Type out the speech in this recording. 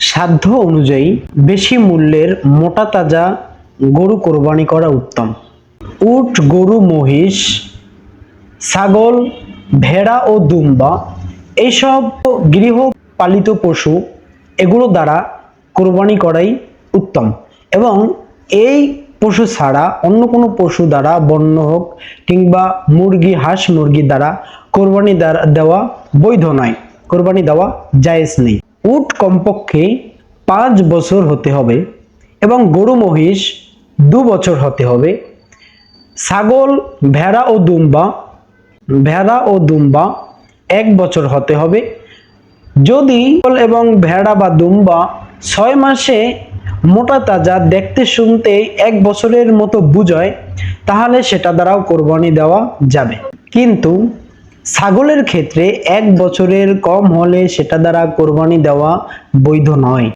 সাধ্য অনুযায়ী বেশি মূল্যের মোটা তাজা গরু কোরবানি করা উত্তম। উট, গরু, মহিষ, ছাগল, ভেড়া ও দুম্বা এইসব গৃহপালিত পশু এগুলো দ্বারা কোরবানি করাই উত্তম এবং এই পশু ছাড়া অন্য কোনো পশু দ্বারা বন্য হোক কিংবা মুরগি, হাঁস, মুরগি দ্বারা কোরবানি দেওয়া বৈধ নয়। কোরবানি দেওয়া জায়েজ নেই। উট কমপক্ষে পাঁচ বছর হতে হবে এবং গরু মহিষ দু বছর হতে হবে। ছাগল, ভেড়া ও দুম্বা, ভেড়া ও দুম্বা এক বছর হতে হবে। যদি এবং ভেড়া বা দুম্বা ছয় মাসে মোটা তাজা দেখতে শুনতে এক বছরের মতো বুঝয়, তাহলে সেটা দ্বারাও কোরবানি দেওয়া যাবে। কিন্তু ছাগলের ক্ষেত্রে এক বছরের কম হলে সেটা দ্বারা কোরবানি দেওয়া বৈধ নয়।